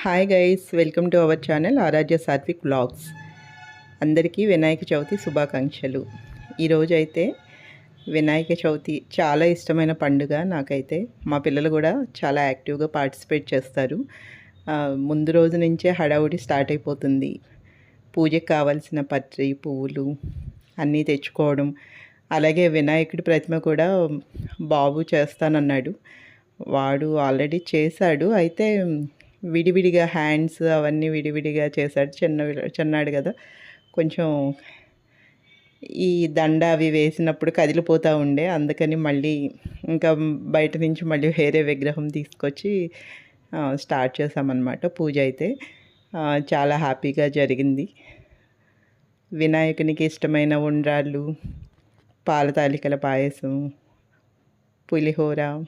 Hi guys welcome to our channel Aaradhya Satvik blogs అందరికీ వినాయక చవితి శుభాకాంక్షలు. ఈరోజు అయితే వినాయక చవితి చాలా ఇష్టమైన పండుగ నాకైతే. మా పిల్లలు కూడా చాలా యాక్టివ్గా పార్టిసిపేట్ చేస్తారు. ముందు రోజు నుంచే హడావుడి స్టార్ట్ అయిపోతుంది. పూజకి కావాల్సిన పత్రి పువ్వులు అన్నీ తెచ్చుకోవడం. అలాగే వినాయకుడి ప్రతిమ కూడా బాబు చేస్తానన్నాడు. వాడు ఆల్రెడీ చేశాడు. అయితే విడివిడిగా హ్యాండ్స్ అవన్నీ విడివిడిగా చేశాడు. చిన్న చిన్నాడు కదా. కొంచెం ఈ దండ అవి వేసినప్పుడు కదిలిపోతూ ఉండే. అందుకని మళ్ళీ ఇంకా బయట నుంచి మళ్ళీ వేరే విగ్రహం తీసుకొచ్చి స్టార్ట్ చేసామన్నమాట పూజ అయితే. చాలా హ్యాపీగా జరిగింది. వినాయకునికి ఇష్టమైన ఉండ్రాళ్ళు పాల తాలికల పాయసం పులిహోర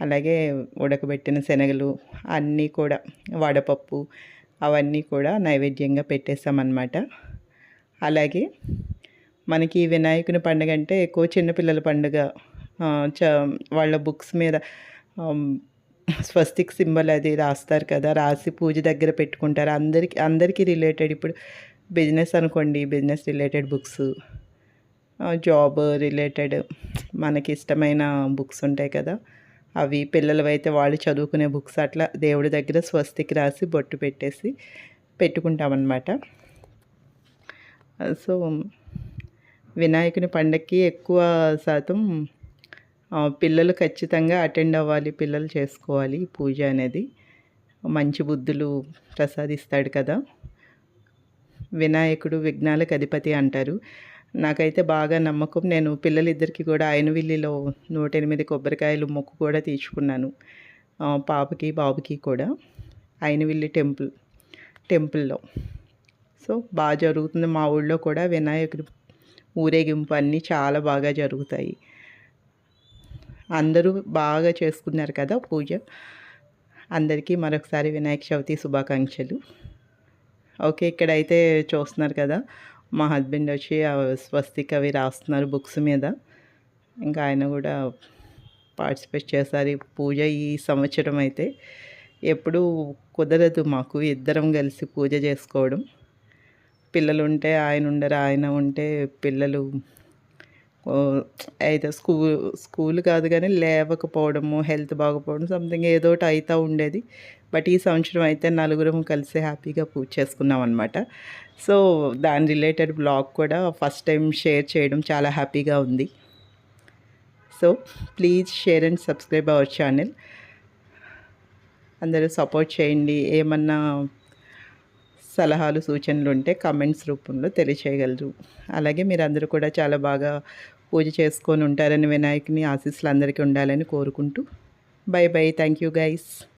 అలాగే ఉడకబెట్టిన శనగలు అన్నీ కూడా వడపప్పు అవన్నీ కూడా నైవేద్యంగా పెట్టేస్తామన్నమాట. అలాగే మనకి వినాయకుని పండుగ అంటే ఎక్కువ చిన్నపిల్లల పండుగ చ వాళ్ళ బుక్స్ మీద స్వస్తిక్ సింబల్ అది రాస్తారు కదా రాసి పూజ దగ్గర పెట్టుకుంటారు. అందరికి అందరికీ రిలేటెడ్ ఇప్పుడు బిజినెస్ అనుకోండి business related books job related మనకి ఇష్టమైన బుక్స్ ఉంటాయి కదా అవి పిల్లలు అయితే వాళ్ళు చదువుకునే బుక్స్ అట్లా దేవుడి దగ్గర స్వస్తికి రాసి బొట్టు పెట్టేసి పెట్టుకుంటామన్నమాట. సో వినాయకుని పండక్కి ఎక్కువ శాతం పిల్లలు ఖచ్చితంగా అటెండ్ అవ్వాలి పిల్లలు చేసుకోవాలి పూజ అనేది. మంచి బుద్ధులు ప్రసాదిస్తాడు కదా. వినాయకుడు విఘ్నాలకు అధిపతి అంటారు. నాకైతే బాగా నమ్మకం. నేను పిల్లలిద్దరికి కూడా ఐనవిల్లిలో నూట ఎనిమిది కొబ్బరికాయలు మొక్కు కూడా తీర్చుకున్నాను. పాపకి బాబుకి కూడా. ఐనవిల్లి టెంపుల్ టెంపుల్లో. సో బాగా జరుగుతుంది. మా ఊళ్ళో కూడా వినాయకుడి ఊరేగింపు అన్నీ చాలా బాగా జరుగుతాయి. అందరూ బాగా చేసుకున్నారు కదా పూజ. అందరికీ మరొకసారి వినాయక చవితి శుభాకాంక్షలు. ఓకే ఇక్కడైతే చూస్తున్నారు కదా. మా హస్బెండ్ వచ్చి ఆ స్వస్తిక్ అవి రాస్తున్నారు బుక్స్ మీద. ఇంకా ఆయన కూడా పార్టిసిపేట్ చేశారు పూజ ఈ సంవత్సరం అయితే. ఎప్పుడూ కుదరదు మాకు ఇద్దరం కలిసి పూజ చేసుకోవడం. పిల్లలు ఉంటే ఆయన ఉండరు ఆయన ఉంటే పిల్లలు అయితే స్కూల్ స్కూల్ కాదు కానీ లేవకపోవడము హెల్త్ బాగపోవడం సంథింగ్ ఏదో ఒకటి అవుతూ ఉండేది. బట్ ఈ సంవత్సరం అయితే నలుగురం కలిసి హ్యాపీగా పూజ చేసుకున్నాం అనమాట సో దాని రిలేటెడ్ బ్లాగ్ కూడా ఫస్ట్ టైం షేర్ చేయడం చాలా హ్యాపీగా ఉంది. So please share and subscribe our channel అందరూ సపోర్ట్ చేయండి. ఏమన్నా సలహాలు సూచనలు ఉంటే కమెంట్స్ రూపంలో తెలియచేయగలరు. అలాగే మీరు అందరూ కూడా చాలా బాగా పూజ చేసుకొని ఉంటారని వినాయకుని ఆశీస్సులు అందరికీ ఉండాలని కోరుకుంటూ. Bye bye thank you guys